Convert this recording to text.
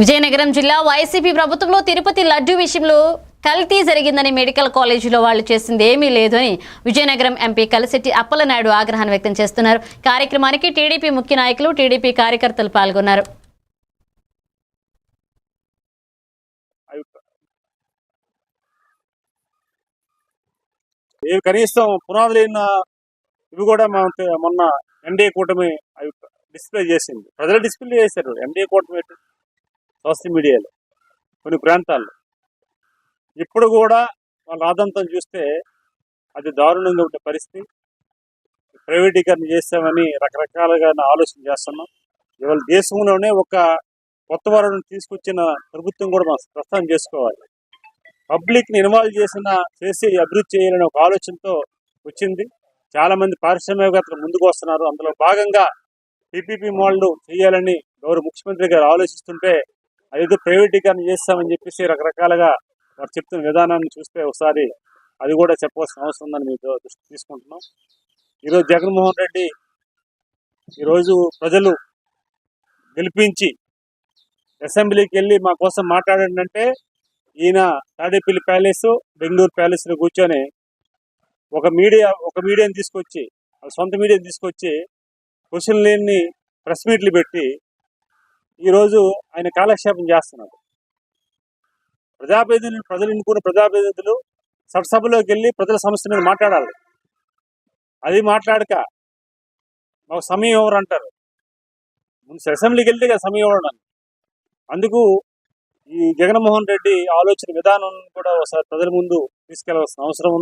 విజయనగరం జిల్లా వైసీపీ ప్రభుత్వంలో తిరుపతి లడ్డు విషయంలో కల్తీ జరిగిందని మెడికల్ కాలేజీలో వాళ్ళు చేసింది ఏమీ లేదు అని విజయనగరం ఎంపీ కలిశెట్టి అప్పలనాయుడు ఆగ్రహాన్ని వ్యక్తం చేస్తున్నారు. కార్యక్రమానికి టీడీపీ ముఖ్య నాయకులు టీడీపీ కార్యకర్తలు పాల్గొన్నారు. కనీసం పునాదులు ఇవి కూడా మొన్న ఎన్డీఏ కూటమి అవి డిస్ప్లే చేసింది. ప్రజలు డిస్ప్లే చేశారు. ఎన్డీఏ కూటమి సోషల్ మీడియాలో కొన్ని ప్రాంతాల్లో. ఇప్పుడు కూడా వాళ్ళ రాదంతం చూస్తే అది దారుణంగా ఉండే పరిస్థితి. ప్రైవేటీకరణ చేస్తామని రకరకాలుగా ఆలోచన చేస్తున్నాం. ఇవాళ దేశంలోనే ఒక కొత్త వరం తీసుకొచ్చిన ప్రభుత్వం కూడా మనం ప్రస్థానం చేసుకోవాలి. పబ్లిక్ని ఇన్వాల్వ్ చేసిన చేసి అభివృద్ధి చేయాలనే ఒక ఆలోచనతో వచ్చింది. చాలామంది పారిశ్రామికతలు పారిశ్రామికవేత్తలు ముందుకు వస్తున్నారు. అందులో భాగంగా పీపీపీ మోడల్ చేయాలని గౌరవ ముఖ్యమంత్రి గారు ఆలోచిస్తుంటే అదేదో ప్రైవేటీకరణ చేస్తామని చెప్పేసి రకరకాలుగా వారు చెప్తున్న విధానాన్ని చూస్తే ఒకసారి అది కూడా చెప్పవలసిన అవసరం ఉందని మీకు దృష్టి తీసుకుంటున్నాం. ఈరోజు జగన్మోహన్ రెడ్డి ఈరోజు ప్రజలు గెలిపించి అసెంబ్లీకి వెళ్ళి మా కోసం మాట్లాడంటే ఈయన తాడేపల్లి ప్యాలెస్ బెంగళూరు ప్యాలెస్లో కూర్చొని ఒక మీడియా ఒక మీడియాని తీసుకొచ్చి వాళ్ళ సొంత మీడియాని తీసుకొచ్చి క్వశ్చన్ లేని ప్రెస్ మీట్లు పెట్టి ఈరోజు ఆయన కాలక్షేపం చేస్తున్నాడు. ప్రజాప్రతినిధులు ప్రజలు ఎన్నుకున్న ప్రజాప్రతినిధులు సభలోకి వెళ్ళి ప్రజల సమస్య మీద మాట్లాడాలి. అది మాట్లాడక మాకు సమయం ఎవరు అంటారు. ముందు అసెంబ్లీకి వెళ్తే కదా సమయం ఇవ్వడం అందుకు ఈ జగన్మోహన్ రెడ్డి ఆలోచన విధానం కూడా ఒకసారి ప్రజల ముందు తీసుకెళ్ళవలసిన అవసరం